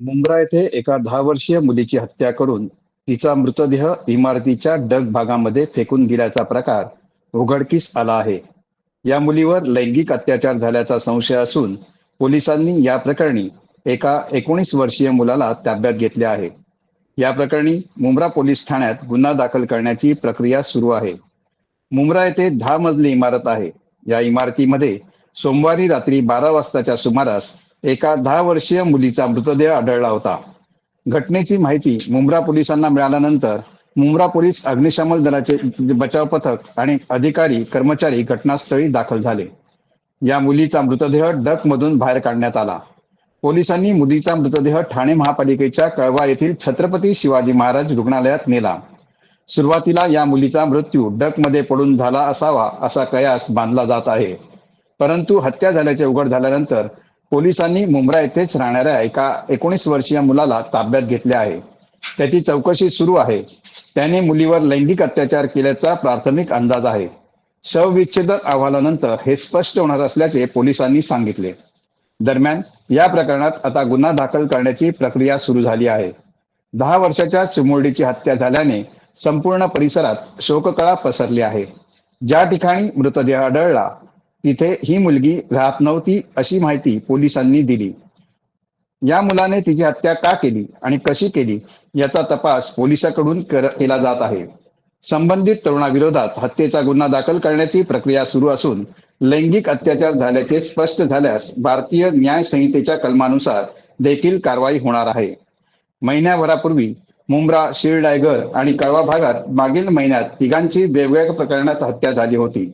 मुंब्रा येथे एका दहा वर्षीय मुलीची हत्या करून तिचा मृतदेह इमारतीच्या डग भागामध्ये फेकून दिल्याचा प्रकार उघडकीस आला आहे. या मुलीवर लैंगिक अत्याचार झाल्याचा संशय असून पोलिसांनी या प्रकरणी एका एकोणीस वर्षीय मुलाला ताब्यात घेतले आहे. या प्रकरणी मुंब्रा पोलीस ठाण्यात गुन्हा दाखल करण्याची प्रक्रिया सुरू आहे. मुंब्रा येथे दहा मजली इमारत आहे. या इमारतीमध्ये सोमवारी रात्री बारा वाजताच्या सुमारास एका दहा वर्षीय मुलीचा मृतदेह आढळला होता. घटनेची माहिती मुंब्रा पोलिसांना मिळाल्यानंतर मुंब्रा पोलीस अग्निशमन दलाचे बचाव पथक आणि अधिकारी कर्मचारी घटनास्थळी दाखल झाले. या मुलीचा मृतदेह डक मधून बाहेर काढण्यात आला. पोलिसांनी मुलीचा मृतदेह ठाणे महापालिकेच्या कळवा येथील छत्रपती शिवाजी महाराज रुग्णालयात नेला. सुरुवातीला या मुलीचा मृत्यू डकमध्ये पडून झाला असावा असा कयास बांधला जात आहे. परंतु हत्या झाल्याचे उघड झाल्यानंतर पोलिसांनी मुंब्रा येथेच राहणाऱ्या एका एकोणीस वर्षीय मुलाला ताब्यात घेतले आहे. त्याची चौकशी सुरू आहे. त्याने मुलीवर लैंगिक अत्याचार केल्याचा प्राथमिक अंदाज आहे. शवविच्छेदन अहवालानंतर हे स्पष्ट होणार असल्याचे पोलिसांनी सांगितले. दरम्यान या प्रकरणात आता गुन्हा दाखल करण्याची प्रक्रिया सुरू झाली आहे. दहा वर्षाच्या चिमुरडीची हत्या झाल्याने संपूर्ण परिसरात शोककळा पसरली आहे. ज्या ठिकाणी मृतदेह आढळला तिथे ही मुलगी राहत नव्हती अशी माहिती पोलिसांनी दिली. या मुलाने तिची हत्या का केली आणि कशी केली याचा तपास पोलिसांकडून केला जात आहे. संबंधित तरुणाविरोधात हत्येचा गुन्हा दाखल करण्याची प्रक्रिया सुरू असून लैंगिक अत्याचार झाल्याचे स्पष्ट झाल्यास भारतीय न्याय संहितेच्या कलमानुसार देखील कारवाई होणार आहे. महिन्याभरापूर्वी मुंब्रा शिरडायगर आणि कळवा भागात मागील महिन्यात तिघांची वेगवेगळ्या प्रकरणात हत्या झाली होती.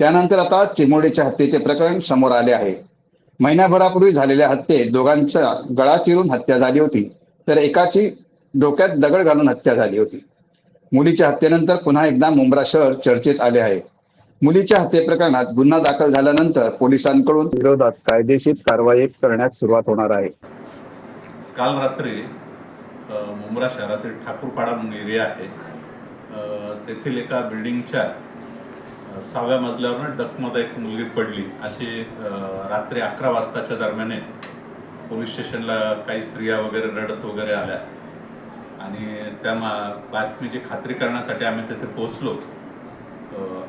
त्यानंतर आता चिमोडीच्या हत्येचे प्रकरण समोर आले आहे. महिन्याभरापूर्वी झालेल्या हत्येत दोघांचा गळा चिरून हत्या झाली होती तर एकाची डोक्यात दगड घालून हत्या झाली होती. मुलीच्या हत्येनंतर पुन्हा एकदा मुंब्रा शहर चर्चेत आले आहे. मुलीच्या हत्ये प्रकरणात गुन्हा दाखल झाल्यानंतर पोलिसांकडून विरोधात कायदेशीर कारवाई करण्यास सुरुवात होणार आहे. काल रात्री मुंब्रा शहरातील ठाकूरपाडा म्हणून एरिया आहे. तेथील एका बिल्डिंगच्या सहाव्या मजल्यावरून डकमध्ये एक मुलगी पडली. अशी रात्री अकरा वाजताच्या दरम्याने पोलीस स्टेशनला काही स्त्रिया वगैरे रडत वगैरे आल्या. आणि त्या मा बातमीची खात्री करण्यासाठी आम्ही तिथे पोहोचलो.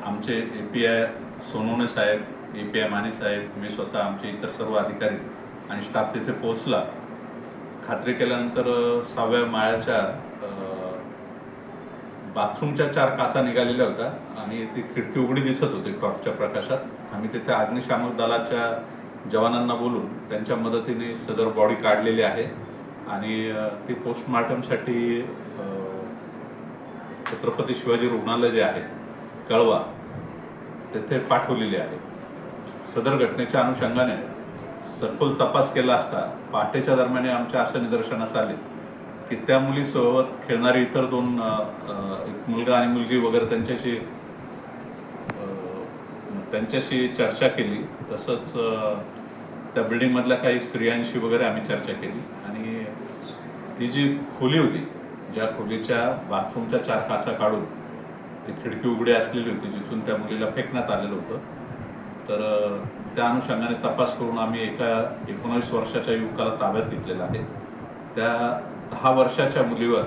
आमचे ए पी आय सोनवणे साहेब ए पी आय माने साहेब मी स्वतः आमचे इतर सर्व अधिकारी आणि स्टाफ तिथे पोहोचला. खात्री केल्यानंतर सहाव्या माळ्याच्या बाथरूमच्या चार काचा निघालेल्या होत्या आणि ती खिडकी उघडी दिसत होती टॉर्चच्या प्रकाशात. आम्ही तिथे अग्निशामक दलाच्या जवानांना बोलून त्यांच्या मदतीने सदर बॉडी काढलेली आहे. आणि ती पोस्टमार्टमसाठी छत्रपती शिवाजी रुग्णालय जे आहे कळवा तेथे पाठवलेली आहे. सदर घटनेच्या अनुषंगाने सखोल तपास केला असता पहाटेच्या दरम्यान आमच्या असं निदर्शनास आले. की त्या मुलीसोबत खेळणारी इतर दोन एक मुलगा आणि मुलगी वगैरे त्यांच्याशी त्यांच्याशी चर्चा केली. तसंच त्या बिल्डिंगमधल्या काही स्त्रियांशी वगैरे आम्ही चर्चा केली. आणि ती जी खोली होती ज्या खोलीच्या बाथरूमच्या चार काचा काढून ती खिडकी उघडी असलेली होती जिथून त्या मुलीला फेकण्यात आलेलं होतं. तर त्या अनुषंगाने तपास करून आम्ही एका एकोणावीस वर्षाच्या युवकाला ताब्यात घेतलेला आहे. त्या दहा वर्षाच्या मुलीवर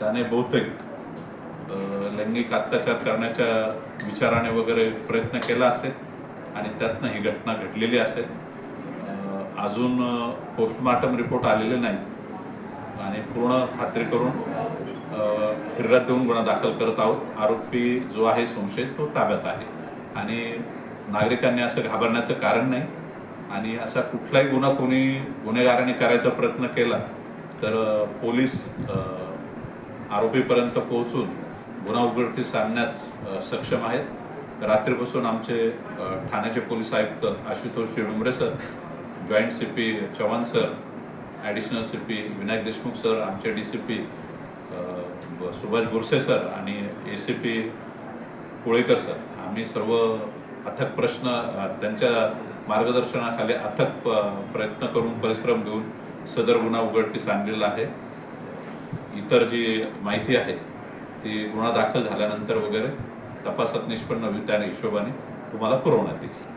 त्याने बहुतेक लैंगिक अत्याचार करण्याच्या विचाराने वगैरे प्रयत्न केला असेल आणि त्यातनं ही घटना घडलेली असेल. अजून पोस्टमार्टम रिपोर्ट आलेले नाहीत. आणि पूर्ण खात्री करून अ, फिर्याद देऊन गुन्हा दाखल करत आहोत. आरोपी जो आहे संशयित तो ताब्यात आहे. आणि नागरिकांनी असं घाबरण्याचं कारण नाही. आणि असा कुठलाही गुन्हा कोणी गुन्हेगाराने करायचा प्रयत्न केला तर पोलीस आरोपीपर्यंत पोहोचून गुन्हा उघडकीस आणण्यात सक्षम आहेत. रात्रीपासून आमचे ठाण्याचे पोलीस आयुक्त Ashutosh Dumbare sir joint C P Chavan sir additional C P Vinayak Deshmukh sir आमचे D C P Subhash Burse sir आणि A C P Kolekar sir. आम्ही सर्व अथक प्रश्न त्यांच्या मार्गदर्शनाखाली अथक प- प्रयत्न करून परिश्रम घेऊन सदर गुन्हा उघडकीस आणलेला आहे. इतर जी माहिती आहे ती गुन्हा दाखल झाल्यानंतर वगैरे तपासात निष्पन्न होईल त्या हिशोबाने तुम्हाला पुरवण्यात येईल.